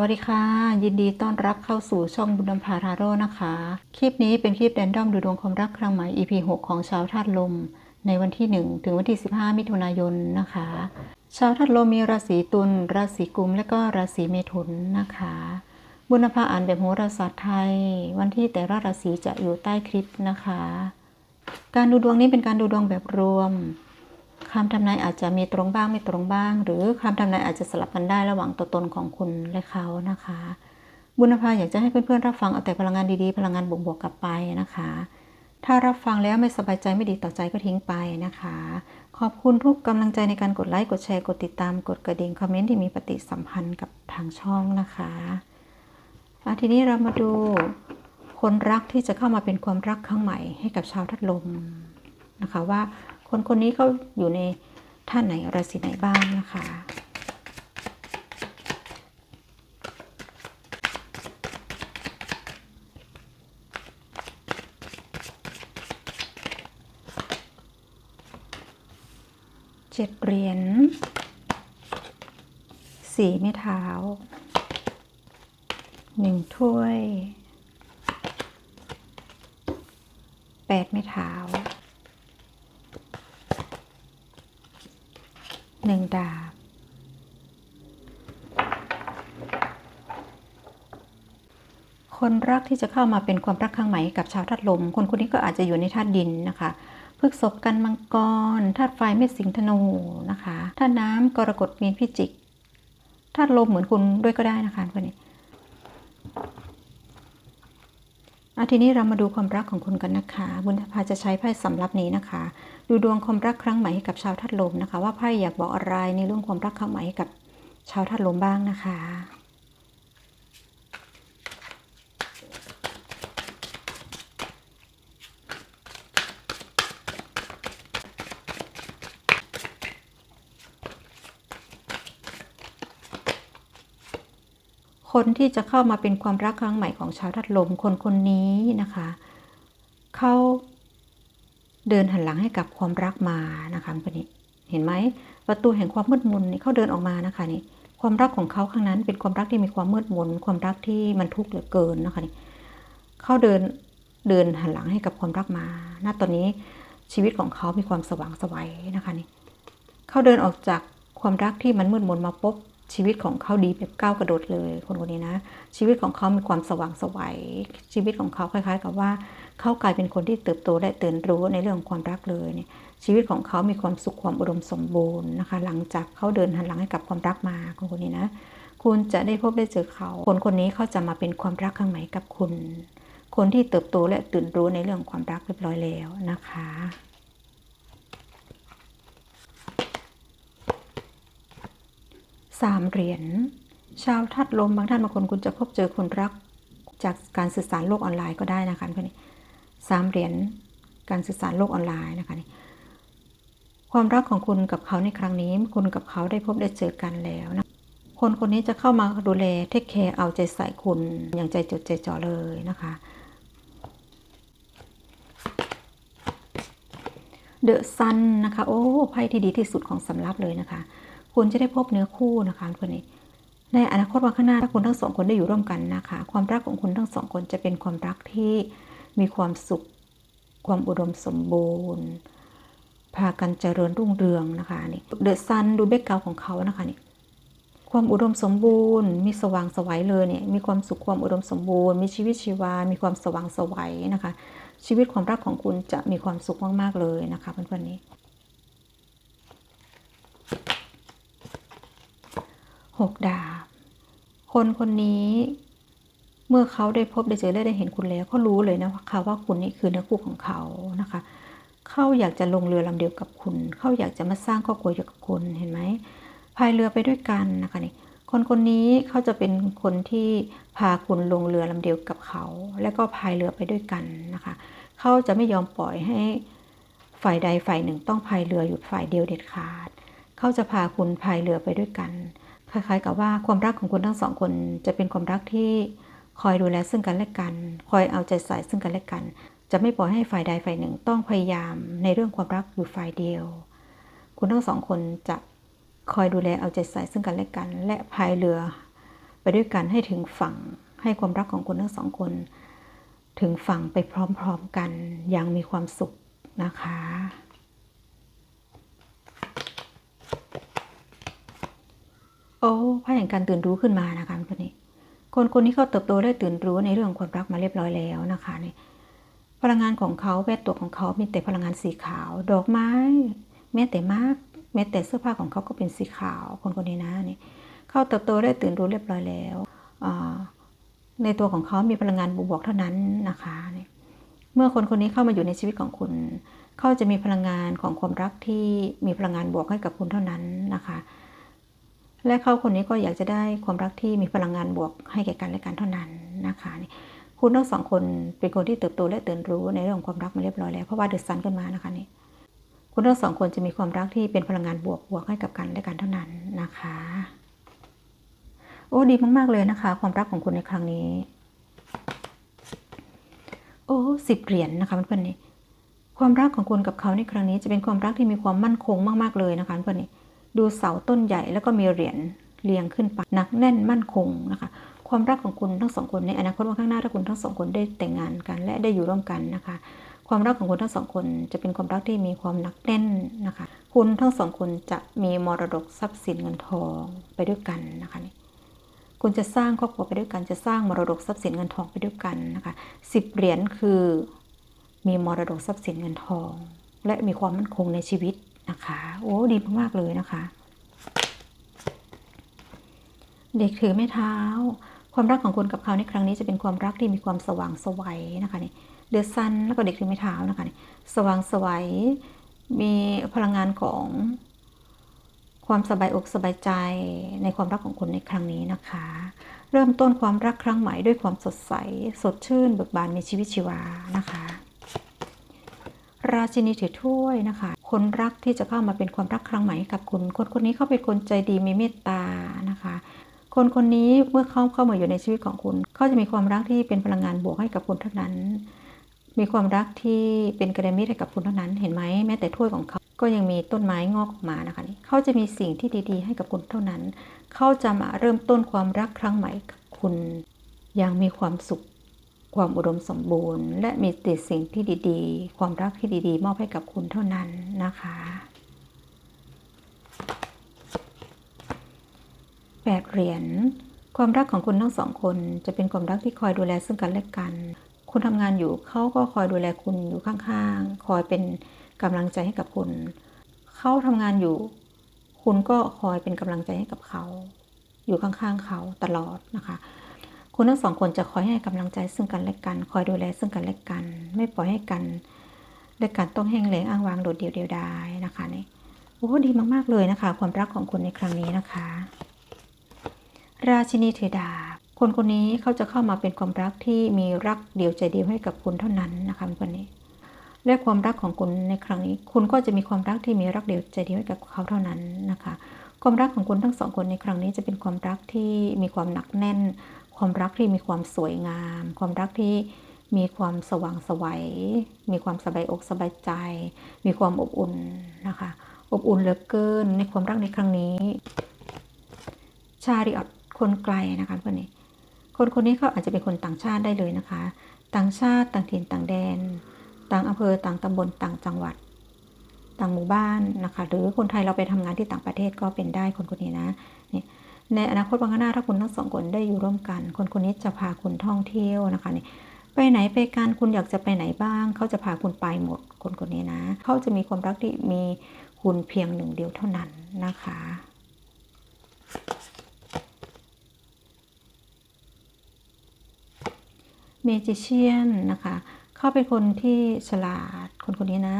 วัสดีค่ะ ยินดีต้อนรับเข้าสู่ช่องบุญนำพาทาโร่นะคะ คลิปนี้เป็นคลิปแรนดอมดูดวงความรักครั้งใหม่ EP 6 ของชาวธาตุลม ในวันที่ 1 ถึงวันที่ 15 มิถุนายนนะคะ ชาวธาตุลมมีราศีตุลราศีกุม และก็ราศีเมถุนนะคะ บุญนภาอ่านแบบโหราศาสตร์ไทย วันที่แต่ละราศีจะอยู่ใต้คลิปนะคะ การดูดวงนี้เป็นการดูดวงแบบรวม คำทำนายอาจจะมีตรงบ้างไม่ตรงบ้าง หรือคำทำนายอาจจะสลับกันได้ระหว่างตัวตนของคุณและเขานะคะ บุญภาอยากจะให้เพื่อนๆรับฟังเอาแต่พลังงานดีๆ พลังงานบวกๆกลับไปนะคะ ถ้ารับฟังแล้วไม่สบายใจไม่ดีต่อใจก็ทิ้งไปนะคะ ขอบคุณทุกกำลังใจในการกดไลค์กดแชร์กดติดตามกดกระดิ่งคอมเมนต์ที่มีปฏิสัมพันธ์กับทางช่องนะคะอะทีนี้เรามาดูคนรักที่จะเข้ามาเป็นความรักครั้งใหม่ให้กับชาวทัดลมนะคะว่า คนคนนี้เขาอยู่ในท่านไหนราศีไหนบ้างนะคะ เจ็ดเหรียญสี่ไม้เท้าหนึ่งถ้วยแปดไม้เท้า หนึ่งดาบ คนรักที่จะเข้ามาเป็นความรักครั้งใหม่กับชาวธาตุลม คนคนนี้ก็อาจจะอยู่ในธาตุดินนะคะพฤกษบกันมังกรธาตุไฟเมษสิงธนูนะคะธาตุน้ำกรกฎมีนพิจิกธาตุลมเหมือนคุณด้วยก็ได้นะคะคนนี้ อาทีนี้เรามาดูความรักของคุณกันนะคะ บุญภาจะใช้ไพ่สำรับนี้นะคะ ดูดวงความรักครั้งใหม่ให้กับชาวธาตุลมนะคะ ว่าไพ่อยากบอกอะไรในเรื่องความรักครั้งใหม่ให้กับชาวธาตุลมบ้างนะคะ คนที่จะเข้ามาเป็นความรักครั้งใหม่ของชาวธาตุลมคนคนนี้นะคะเขาเดินหันหลังให้กับความรักมานะคะคนนี้เห็นไหมประตูแห่งความมืดมนนี่เขาเดินออกมานะคะนี่ความรักของเขาครั้งนั้นเป็นความรักที่มีความมืดมน ความรักที่มันทุกข์เหลือเกินนะคะนี่เขาเดินเดินหันหลังให้กับความรักมา ณ ตอนนี้ชีวิตของเขามีความสว่างไสวัยนะคะนี่เขาเดินออกจากความรักที่มันมืดมนมาปุ๊บ ชีวิตของเขาดีแบบก้าวกระโดดเลยคนคนนี้นะ ชีวิตของเขามีความสว่างไสวัยชีวิตของเขาคล้าย ๆ กับว่าเขากลายเป็นคนที่เติบโตและตื่นรู้ในเรื่องของความรักเลยเนี่ยชีวิตของเขามีความสุขความอุดมสมบูรณ์นะคะ หลังจากเขาเดินหันหลังให้กับความรักมาคนคนนี้นะ คุณจะได้พบได้เจอเขาคนคนนี้เขาจะมาเป็นความรักครั้งใหม่กับคุณ คนที่เติบโตและตื่นรู้ในเรื่องความรักเรียบร้อยแล้วนะคะ สามเหรียญชาวทัดลมบางท่านบางคนคุณจะพบเจอคนรักจากการสื่อสารโลกออนไลน์ก็ได้นะคะเพื่อนสามเหรียญการสื่อสารโลกออนไลน์นะคะนี่ความรักของคุณกับเขาในครั้งนี้คุณกับเขาได้พบได้เจอกันแล้วนะคนคนนี้จะเข้ามาดูแลเทคแคร์เอาใจใส่คุณอย่างใจจดใจจ่อเลยนะคะเดอะซันนะคะ โอ้ไพ่ที่ดีที่สุดของสำรับเลยนะคะ คุณจะได้พบเนื้อคู่นะคะคนนี้ในอนาคตวันข้างหน้าถ้าคุณทั้งสองคนได้อยู่ร่วมกันนะคะ ความรักของคุณทั้งสองคนจะเป็นความรักที่มีความสุข ความอุดมสมบูรณ์ พากันเจริญรุ่งเรืองนะคะนี่เดอะซันดูเบกเกาของเขานะคะนี่ความอุดมสมบูรณ์ มีสว่างสวัยเลยเนี่ยมีความสุขความอุดมสมบูรณ์ มีชีวิตชีวา มีความสว่างสวัยนะคะ ชีวิตความรักของคุณจะมีความสุขมากๆเลยนะคะเพื่อนๆนี้ หกดาบ คนคนนี้เมื่อเขาได้พบได้เจอและได้เห็นคุณแล้วเขารู้เลยนะว่าเขาว่าคุณนี่คือเนื้อคู่ของเขานะคะเขาอยากจะลงเรือลำเดียวกับคุณ เขาอยากจะมาสร้างครอบครัวเดียวกับคุณเห็นไหมพายเรือไปด้วยกันนะคะนี่คนคนนี้เขาจะเป็นคนที่พาคุณลงเรือลำเดียวกับเขา แล้วก็พายเรือไปด้วยกันนะคะเขาจะไม่ยอมปล่อยให้ฝ่ายใดฝ่ายหนึ่งต้องพายเรืออยู่ฝ่ายเดียวเด็ดขาดเขาจะพาคุณพายเรือไปด้วยกัน คล้ายๆ กับว่าความรักของคุณทั้งสองคนจะเป็นความรักที่คอยดูแลซึ่งกันและกัน คอยเอาใจใส่ซึ่งกันและกัน จะไม่ปล่อยให้ฝ่ายใดฝ่ายหนึ่งต้องพยายามในเรื่องความรักอยู่ฝ่ายเดียว คุณทั้งสองคนจะคอยดูแลเอาใจใส่ซึ่งกันและกัน และพายเรือ ไปด้วยกันให้ถึงฝั่ง ให้ความรักของคุณทั้งสองคน ถึงฝั่งไปพร้อมๆกันอย่างมีความสุขนะคะ อ้พระแห่งการตื่นรู้ขึ้นมานะคะคนนี้ คนคนนี้เขาเติบโตได้ตื่นรู้ในเรื่องความรักมาเรียบร้อยแล้วนะคะนี่พลังงานของเขาแวดตัวของเขามีแต่พลังงานสีขาว ดอกไม้ แม้แต่มากแม้แต่เสื้อผ้าของเขาก็เป็นสีขาว คนคนนี้นะนี่เขาเติบโตได้ตื่นรู้เรียบร้อยแล้วในตัวของเขามีพลังงานบวกเท่านั้นนะคะนี่เมื่อคนคนนี้เข้ามาอยู่ในชีวิตของคุณ เขาจะมีพลังงานของความรักที่มีพลังงานบวกให้กับคุณเท่านั้นนะคะ และเขาคนนี้ก็อยากจะได้ความรักที่มีพลังงานบวกให้แก่กันและกันเท่านั้นนะคะนี่คุณทั้งสองคนเป็นคนที่เติบโตและตื่นรู้ในเรื่องความรักมาเรียบร้อยแล้วเพราะว่าเดือดซันขึ้นมานะคะนี่คุณทั้งสองคนจะมีความรักที่เป็นพลังงานบวกบวกให้กับกันและกันเท่านั้นนะคะ โอ้ดีมาก ๆ เลยนะคะ ความรักของคุณในครั้งนี้ โอ้สิบเหรียญนะคะเพื่อนๆนี่ความรักของคุณกับเขาในครั้งนี้จะเป็นความรักที่มีความมั่นคงมาก ๆเลยนะคะเพื่อนๆนี่ ดูเสาต้นใหญ่แล้วก็มีเหรียญเรียงขึ้นไปหนักแน่นมั่นคงนะคะความรักของคุณทั้งสองคนในอนาคตวันข้างหน้าถ้าคุณทั้งสองคนได้แต่งงานกัน และได้อยู่ร่วมกันนะคะ ความรักของคุณทั้งสองคนจะเป็นความรักที่มีความหนักแน่นนะคะ คุณทั้งสองคนจะมีมรดกทรัพย์สินเงินทองไปด้วยกันนะคะนี่คุณจะสร้างครอบครัวไปด้วยกันจะสร้างมรดกทรัพย์สินเงินทองไปด้วยกันนะคะสิบเหรียญคือมีมรดกทรัพย์สินเงินทอง และมีความมั่นคงในชีวิต นะคะ โอ้ดีมากๆเลยนะคะ เด็กถือไม้เท้า ความรักของคุณกับเขาในครั้งนี้จะเป็นความรักที่มีความสว่างสวัยนะคะนี่เดือดซันแล้วก็เด็กถือไม้เท้านะคะนี่สว่างสวัยมีพลังงานของความสบายอกสบายใจในความรักของคุณในครั้งนี้นะคะ เริ่มต้นความรักครั้งใหม่ด้วยความสดใส สดชื่นเบิกบานมีชีวิตชีวานะคะ ราชินีถือถ้วยนะคะคนรักที่จะเข้ามาเป็นความรักครั้งใหม่กับคุณ คนคนนี้เขาเป็นคนใจดีมีเมตตานะคะ คนคนนี้เมื่อเขาเข้ามาอยู่ในชีวิตของคุณเขาจะมีความรักที่เป็นพลังงานบวกให้กับคุณเท่านั้น มีความรักที่เป็นกระเดมิตให้กับคุณเท่านั้น เห็นไหมแม้แต่ถ้วยของเขาก็ยังมีต้นไม้งอกออกมานะคะนี่เขาจะมีสิ่งที่ดีๆ ให้กับคุณเท่านั้น เขาจะมาเริ่มต้นความรักครั้งใหม่กับคุณอย่างมีความสุข ความอุดมสมบูรณ์ และมีแต่สิ่งที่ดีๆ ความรักที่ดีๆ มอบให้กับคุณเท่านั้นนะคะแปดเหรียญความรักของคุณทั้งสองคนจะเป็นความรักที่คอยดูแลซึ่งกันและกัน คุณทำงานอยู่เขาก็คอยดูแลคุณอยู่ข้างๆ คอยเป็นกำลังใจให้กับคุณ เขาทำงานอยู่ คุณก็คอยเป็นกำลังใจให้กับเขา อยู่ข้างๆเขาตลอดนะคะ คุณทั้งสองคนจะคอยให้กำลังใจซึ่งกันและกัน คอยดูแลซึ่งกันและกัน ไม่ปล่อยให้กันและกันต้องแห้งแล้งอ้างว้างโดดเดี่ยวเดียวดายนะคะนี่โอ้ดีมากๆเลยนะคะ ความรักของคุณในครั้งนี้นะคะ ราชินีเทดาบคนคนนี้เขาจะเข้ามาเป็นความรักที่มีรักเดียวใจเดียวให้กับคุณเท่านั้นนะคะคนนี้และความรักของคุณในครั้งนี้ คุณก็จะมีความรักที่มีรักเดียวใจเดียวให้กับเขาเท่านั้นนะคะ ความรักของคุณทั้งสองคนในครั้งนี้จะเป็นความรักที่มีความหนักแน่น ความรักที่มีความสวยงาม ความรักที่มีความสว่างสวัย มีความสบายอกสบายใจ มีความอบอุ่นนะคะ อบอุ่นเหลือเกินในความรักในครั้งนี้ ชาริออตคนไกลนะคะเพื่อนนี่คนคนนี้เขาอาจจะเป็นคนต่างชาติได้เลยนะคะ ต่างชาติต่างถิ่นต่างแดน ต่างอำเภอต่างตำบลต่างจังหวัด ต่างหมู่บ้านนะคะ หรือคนไทยเราไปทำงานที่ต่างประเทศก็เป็นได้คนคนนี้นะ ในอนาคตวันข้างหน้าถ้าคุณทั้งสองคนได้อยู่ร่วมกัน คนคนนี้จะพาคุณท่องเที่ยวนะคะนี่ไปไหนไปกันคุณอยากจะไปไหนบ้าง เขาจะพาคุณไปหมดคนคนนี้นะ เขาจะมีความรักที่มีคุณเพียงหนึ่งเดียวเท่านั้นนะคะเมจิเชียนนะคะ เขาเป็นคนที่ฉลาดคนคนนี้นะ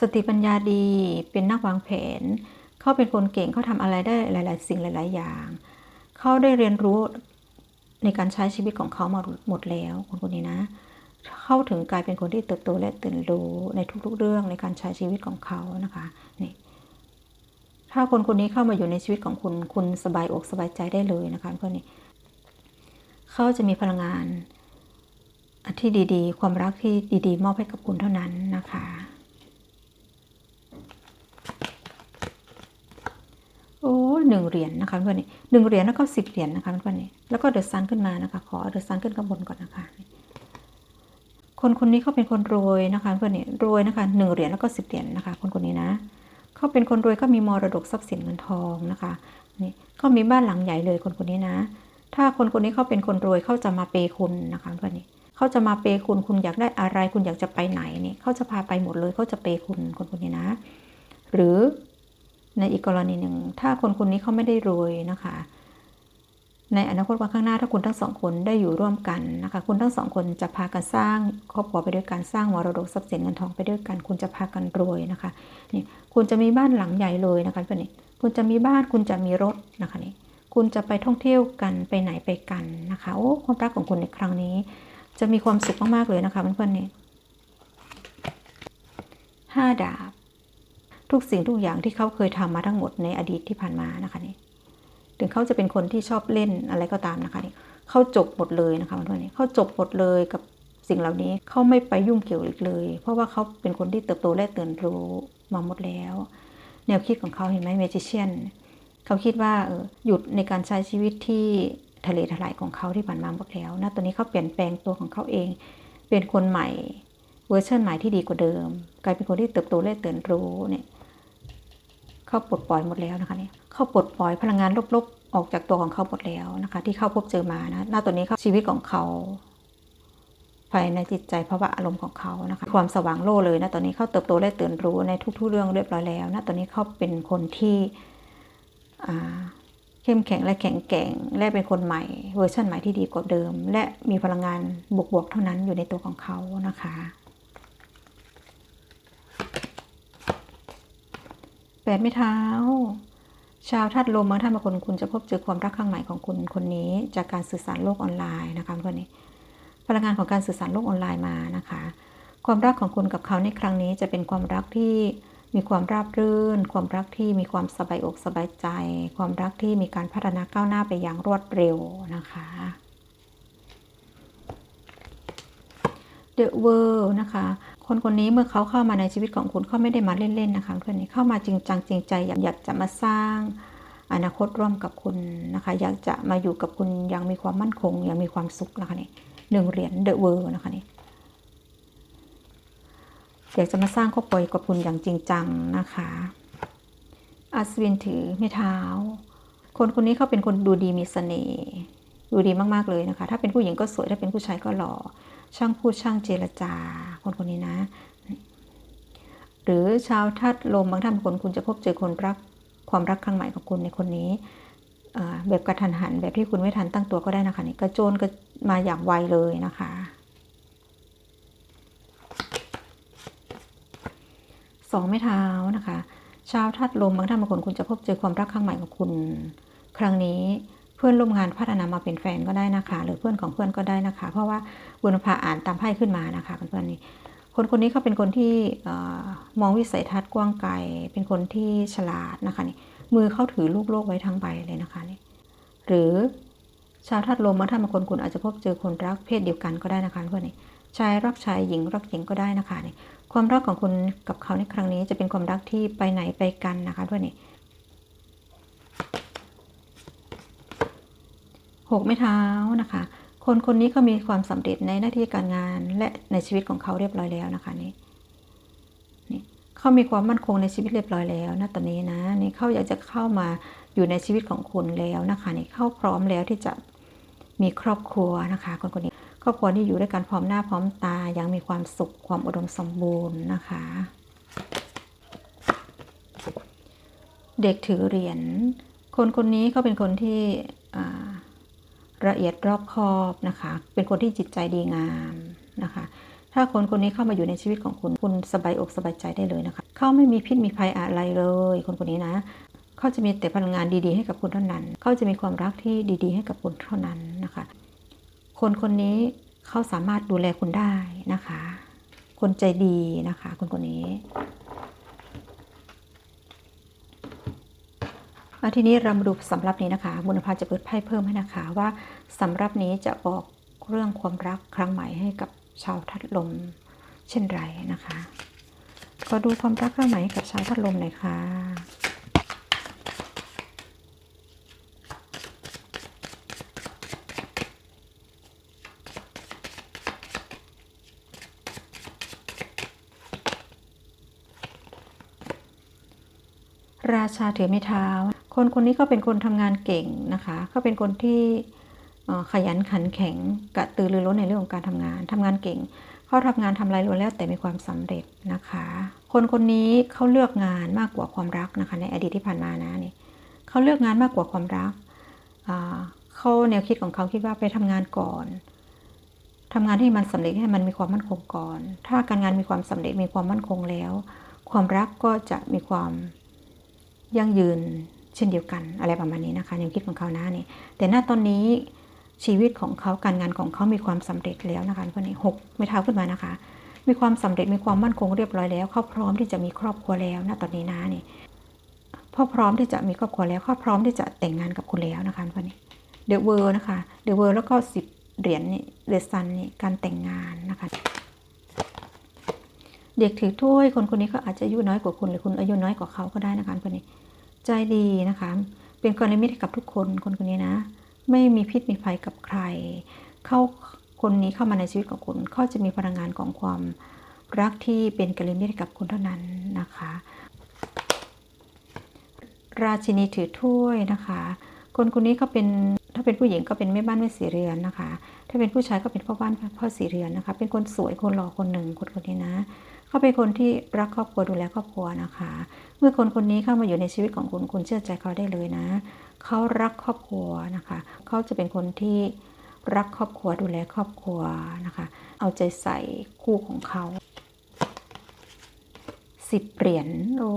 สติปัญญาดี เป็นนักวางแผน เขาเป็นคนเก่งเขาทำอะไรได้หลาย ๆ สิ่งหลาย ๆ อย่างเขาได้เรียนรู้ในการใช้ชีวิตของเขามาหมดแล้วคนคนนี้นะเข้าถึงกลายเป็นคนที่เติบโตและตื่นรู้ในทุก ๆ เรื่องในการใช้ชีวิตของเขานะคะนี่ถ้าคนคนนี้เข้ามาอยู่ในชีวิตของคุณคุณสบายอกสบายใจได้เลยนะคะเพื่อนนี่เขาจะมีพลังงานที่ดี ๆ ความรักที่ดี ๆ มอบให้กับคุณเท่านั้นนะคะ โอ้หนึ่งเหรียญนะคะเพื่อนนี่หนึ่งเหรียญแล้วก็สิบเหรียญนะคะเพื่อนนี่แล้วก็เดือะซันขึ้นมานะคะ ขอเดือะซันขึ้นข้างบนก่อนนะคะ คนคนนี้เขาเป็นคนรวยนะคะเพื่อนนี่รวยนะคะหนึ่งเหรียญแล้วก็สิบเหรียญนะคะ คนคนนี้นะเขาเป็นคนรวยก็มีมรดกทรัพย์สินเงินทองนะคะนี่เขามีบ้านหลังใหญ่เลยคนคนนี้นะ ถ้าคนคนนี้เขาเป็นคนรวยเขาจะมาเปย์คุณนะคะเพื่อนนี่เขาจะมาเปย์คุณคุณอยากได้อะไร คุณอยากจะไปไหนนี่เขาจะพาไปหมดเลยเขาจะเปย์คุณคนคนนี้นะ หรือ ในอีกกรณีหนึ่ง ถ้าคนคนนี้เขาไม่ได้รวยนะคะ ในอนาคตวันข้างหน้าถ้าคุณทั้งสองคนได้อยู่ร่วมกันนะคะ คุณทั้งสองคนจะพากันสร้างครอบครัวไปด้วยกันสร้างมรดกทรัพย์สินเงินทองไปด้วยกัน คุณจะพากันรวยนะคะนี่คุณจะมีบ้านหลังใหญ่เลยนะคะเพื่อนนี่คุณจะมีบ้านคุณจะมีรถนะคะนี่คุณจะไปท่องเที่ยวกันไปไหนไปกันนะคะโอ้ความรักของคุณในครั้งนี้ จะมีความสุขมากๆเลยนะคะเพื่อนๆนี่ห้าดาบ ทุกสิ่งทุกอย่างที่เขาเคยทำมาทั้งหมดในอดีตที่ผ่านมานะคะนี่ถึงเขาจะเป็นคนที่ชอบเล่นอะไรก็ตามนะคะนี่เขาจบหมดเลยนะคะเพื่อนนี่เขาจบหมดเลยกับสิ่งเหล่านี้เขาไม่ไปยุ่งเกี่ยวอีกเลย เพราะว่าเขาเป็นคนที่เติบโตและตื่นรู้มาหมดแล้ว แนวคิดของเขาเห็นไหมเมจิเชียนเขาคิดว่าเออหยุดในการใช้ชีวิตที่ทะเลทลายของเขาที่ผ่านมาหมดแล้วนะตอนนี้เขาเปลี่ยนแปลงตัวของเขาเอง เป็นคนใหม่เวอร์ชันใหม่ที่ดีกว่าเดิม กลายเป็นคนที่เติบโตและตื่นรู้เนี่ย เขาปลดปล่อยหมดแล้วนะคะเนี่ยเขาปลดปล่อยพลังงานลบๆ ออกจากตัวของเขาหมดแล้วนะคะ ที่เขาพบเจอมานะหน้าตัวนี้เขาชีวิตของเขาภายในจิตใจภาวะอารมณ์ของเขานะคะ ความสว่างโล่เลยนะตอนนี้เขาเติบโตและตื่นรู้ในทุก ๆ เรื่องเรียบร้อยแล้วนะตอนนี้เขาเป็นคนที่เข้มแข็งและแข็งแกร่งและเป็นคนใหม่ เวอร์ชันใหม่ที่ดีกว่าเดิม และมีพลังงานบวกๆเท่านั้นอยู่ในตัวของเขานะคะ แปดไม่เท้า ชาวธาตุลมบางท่านบางคนคุณจะพบเจอความรักข้งใหม่ของคุณคนนี้ จากการสื่อสารโลกออนไลน์นะคะคนนี้พลังงานของการสื่อสารโลกออนไลน์มานะคะ ความรักของคุณกับเขาในครั้งนี้จะเป็นความรักที่มีความราบรื่น ความรักที่มีความสบายอกสบายใจ ความรักที่มีการพัฒนาก้าวหน้าไปอย่างรวดเร็วนะคะ The World นะคะ คนคนนี้เมื่อเขาเข้ามาในชีวิตของคุณเขาไม่ได้มาเล่นๆนะคะเพื่อนนี่เข้ามาจริงจังจริงใจอยากจะมาสร้างอนาคตร่วมกับคุณนะคะ อยากจะมาอยู่กับคุณอย่างมีความมั่นคงอย่างมีความสุขนะคะนี่หนึ่งเหรียญ The World นะคะนี่อยากจะมาสร้างครอบครัวกับคุณอย่างจริงจังนะคะอัศวินถือไม่เท้า คนคนนี้เขาเป็นคนดูดีมีเสน่ห์ ดูดีมากๆเลยนะคะ ถ้าเป็นผู้หญิงก็สวยถ้าเป็นผู้ชายก็หล่อ ช่างพูดช่างเจรจา คนคนนี้นะ หรือชาวทัดลมบางท่านคนคุณจะพบเจอคนรักความรักครั้งใหม่ของคุณในคนนี้แบบกระทันหันแบบที่คุณไม่ทันตั้งตัวก็ได้นะคะนี่กระโจนก็มาอย่างไวเลยนะคะ สองไม่เท้านะคะ ชาวทัดลมบางท่านบางคนคุณจะพบเจอความรักครั้งใหม่ของคุณ ครั้งนี้ เพื่อนร่วมงานพัฒนามาเป็นแฟนก็ได้นะคะ หรือเพื่อนของเพื่อนก็ได้นะคะ เพราะว่าบุญพาอ่านตามไพ่ขึ้นมานะคะเพื่อนๆนี่คนคนนี้เขาเป็นคนที่มองวิสัยทัศน์กว้างไกลเป็นคนที่ฉลาดนะคะนี่มือเขาถือลูกโลกไว้ทั้งใบเลยนะคะนี่หรือชาวธาตุลมบางท่านบางคนคุณอาจจะพบเจอคนรักเพศเดียวกันก็ได้นะคะเพื่อนนี่ชายรักชายหญิงรักหญิงก็ได้นะคะนี่ความรักของคุณกับเขาในครั้งนี้จะเป็นความรักที่ไปไหนไปกันนะคะเพื่อน หกไม้เท้านะคะ คนคนนี้เขามีความสำเร็จในหน้าที่การงานและในชีวิตของเขาเรียบร้อยแล้วนะคะนี่นี่เขามีความมั่นคงในชีวิตเรียบร้อยแล้วนะตอนนี้นะนี่เขาอยากจะเข้ามาอยู่ในชีวิตของคุณแล้วนะคะนี่เข้าพร้อมแล้วที่จะมีครอบครัวนะคะ คนคนนี้ครอบครัวที่อยู่ด้วยกันพร้อมหน้าพร้อมตายังมีความสุขความอุดมสมบูรณ์นะคะ เด็กถือเหรียญคนคนนี้เขาเป็นคนที่ ละเอียดรอบคอบนะคะ เป็นคนที่จิตใจดีงามนะคะ ถ้าคนคนนี้เข้ามาอยู่ในชีวิตของคุณ คุณสบายอกสบายใจได้เลยนะคะ เขาไม่มีพิษมีภัยอะไรเลย คนคนนี้นะ เขาจะมีแต่พลังงานดีๆให้กับคุณเท่านั้น เขาจะมีความรักที่ดีๆ ให้กับคุณเท่านั้นนะคะ คนคนนี้เขาสามารถดูแลคุณได้นะคะ คนใจดีนะคะ คนคนนี้ ทีนี้เรามาดูสำหรับนี้นะคะ บุญภาจะเปิดไพ่เพิ่มให้นะคะว่าสำหรับนี้จะบอกเรื่องความรักครั้งใหม่ให้กับชาวทัดลมเช่นไรนะคะ ก็ดูความรักครั้งใหม่กับชาวทัดลมหน่อยค่ะราชาถือไม้เท้า คนคนนี้ก็เป็นคนทำงานเก่งนะคะเขาเป็นคนที่ขยันขันแข็งกระตือรือร้นในเรื่องของการทำงานทำงานเก่งเขาทำงานทำอะไรล้วนแล้วแต่มีความสำเร็จนะคะ คนคนนี้เขาเลือกงานมากกว่าความรักนะคะ ในอดีตที่ผ่านมานะนี่เขาเลือกงานมากกว่าความรักเขาแนวคิดของเขาคิดว่าไปทำงานก่อนทำงานให้มันสำเร็จให้มันมีความมั่นคงก่อน ถ้าการงานมีความสำเร็จมีความมั่นคงแล้ว ความรักก็จะมีความยั่งยืน เช่นเดียวกันอะไรประมาณนี้นะคะแนวคิดของเขานะนี่แต่ณตอนนี้ชีวิตของเขาการงานของเขามีความสำเร็จแล้วนะคะคนนี้หกไม่เท้าขึ้นมานะคะ มีความสำเร็จมีความมั่นคงเรียบร้อยแล้วเขาพร้อมที่จะมีครอบครัวแล้วณตอนนี้นะนี่พ่อพร้อมที่จะมีครอบครัวแล้วเขาพร้อมที่จะแต่งงานกับคุณแล้วนะคะคนนี้เดอะเวอร์นะคะเดอะเวอร์แล้วก็สิบเหรียญนี่เดอะซันนี่การแต่งงานนะคะเด็กถือถ้วยคนคนนี้เขาอาจจะอายุน้อยกว่าคุณหรือคุณอายุน้อยกว่าเขาก็ได้นะคะคนนี้ ใจดีนะคะ เป็นกรณีมิตรกับทุกคนคนคนนี้นะ ไม่มีพิษมีภัยกับใคร เขาคนนี้เข้ามาในชีวิตของคุณเขาจะมีพลังงานของความรักที่เป็นกรณีมิตรกับคุณเท่านั้นนะคะ ราชินีถือถ้วยนะคะ คนคนนี้เขาเป็นถ้าเป็นผู้หญิงก็เป็นแม่บ้านแม่สีเรือนนะคะ ถ้าเป็นผู้ชายก็เป็นพ่อบ้านพ่อสีเรือนนะคะ เป็นคนสวยคนหล่อคนหนึ่งคนคนนี้นะ เขาเป็นคนที่รักครอบครัวดูแลครอบครัวนะคะ เมื่อคนคนนี้เข้ามาอยู่ในชีวิตของคุณคุณเชื่อใจเขาได้เลยนะ เขารักครอบครัวนะคะ เขาจะเป็นคนที่รักครอบครัวดูแลครอบครัวนะคะ เอาใจใส่คู่ของเขาสิบเหรียญโอ้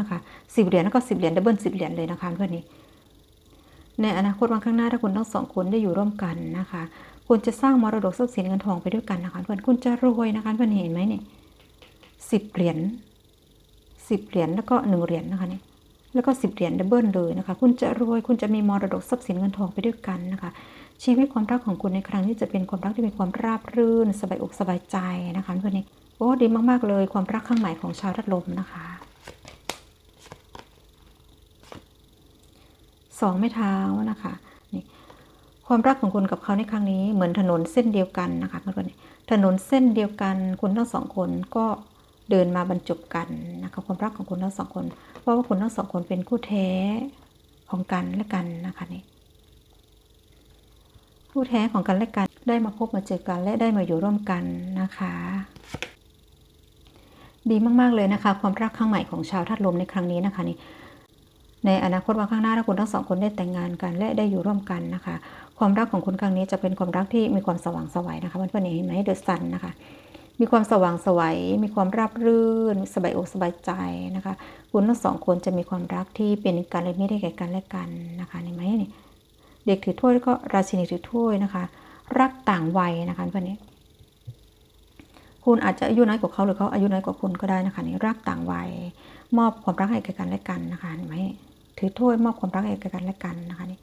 นะคะสิบเหรียญแล้วก็สิบเหรียญดับเบิลสิบเหรียญเลยนะคะเพื่อนนี้ในอนาคตวันข้างหน้าถ้าคุณทั้งสองคนได้อยู่ร่วมกันนะคะ คุณจะสร้างมรดกทรัพย์สินเงินทองไปด้วยกันนะคะเพื่อนคุณจะรวยนะคะเพื่อนเห็นไหมเนี่ย สิบเหรียญสิบเหรียญแล้วก็หนึ่งเหรียญนะคะนี่แล้วก็สิบเหรียญดับเบิลเลยนะคะ คุณจะรวยคุณจะมีมรดกทรัพย์สินเงินทองไปด้วยกันนะคะ ชีวิตความรักของคุณในครั้งนี้จะเป็นความรักที่มีความราบรื่น สบายอกสบายใจนะคะเพื่อนนี่โอ้ดีมากๆเลยความรักครั้งใหม่ของชาวรัดลมนะคะสองไม้เท้านะคะนี่ความรักของคุณกับเขาในครั้งนี้เหมือนถนนเส้นเดียวกันนะคะเพื่อนๆถนนเส้นเดียวกันคุณทั้งสองคนก็ เดินมาบรรจบกันนะคะความรักของคุณทั้งสองคน เพราะว่าคุณทั้งสองคนเป็นคู่แท้ของกันและกันนะคะนี่คู่แท้ของกันและกันได้มาพบมาเจอกันและได้มาอยู่ร่วมกันนะคะ ดีมากๆเลยนะคะ ความรักครั้งใหม่ของชาวธาตุลมในครั้งนี้นะคะนี่ในอนาคตวันข้างหน้าถ้าคุณทั้งสองคนได้แต่งงานกัน และได้อยู่ร่วมกันนะคะ ความรักของคุณครั้งนี้จะเป็นความรักที่มีความสว่างไสวัยนะคะเพื่อนๆเห็นไหมเดอะซันนะคะ มีความสว่างสวัยมีความราบรื่น สบายอกสบายใจนะคะ คุณทั้งสองคนจะมีความรักที่เป็นการเล่นไม่ได้แก่กันและกันนะคะเห็นไหมนี่เด็กถือถ้วยแล้วก็ราชินีถือถ้วยนะคะ รักต่างวัยนะคะเพื่อนนี้ คุณอาจจะอายุน้อยกว่าเขาหรือเขาอายุน้อยกว่าคุณก็ได้นะคะนี่รักต่างวัย มอบความรักให้แก่กันและกันนะคะเห็นไหมถือถ้วยมอบความรักให้แก่กันและกันนะคะนี่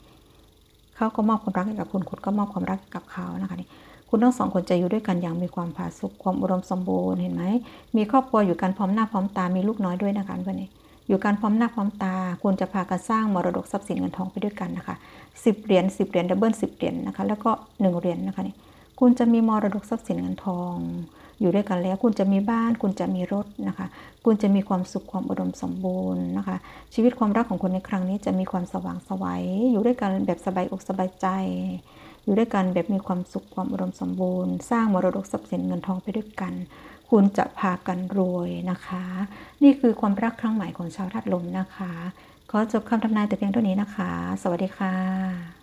เขาก็มอบความรักให้กับคุณคุณก็มอบความรักกับเขานะคะนี่ คุณทั้งสองคนจะอยู่ด้วยกันอย่างมีความผาสุกความอุดมสมบูรณ์เห็นไหมมีครอบครัวอยู่กันพร้อมหน้าพร้อมตามีลูกน้อยด้วยนะคะเพื่อนนี่อยู่กันพร้อมหน้าพร้อมตาคุณจะพากันสร้างมรดกทรัพย์สินเงินทองไปด้วยกันนะคะสิบเหรียญสิบเหรียญดับเบิลสิบเหรียญนะคะแล้วก็หนึ่งเหรียญนะคะนี่คุณจะมีมรดกทรัพย์สินเงินทอง อยู่ด้วยกันแล้ว คุณจะมีบ้าน คุณจะมีรถนะคะ คุณจะมีความสุขความอุดมสมบูรณ์นะคะ ชีวิตความรักของคนในครั้งนี้จะมีความสว่างไสวัยอยู่ด้วยกันแบบสบายอกสบายใจ อยู่ด้วยกันแบบมีความสุขความอุดมสมบูรณ์ สร้างมรดกทรัพย์สินเงินทองไปด้วยกัน คุณจะพากันรวยนะคะ นี่คือความรักครั้งใหม่ของชาวราศีลมนะคะ ขอจบคำทำนายแต่เพียงเท่านี้นะคะ สวัสดีค่ะ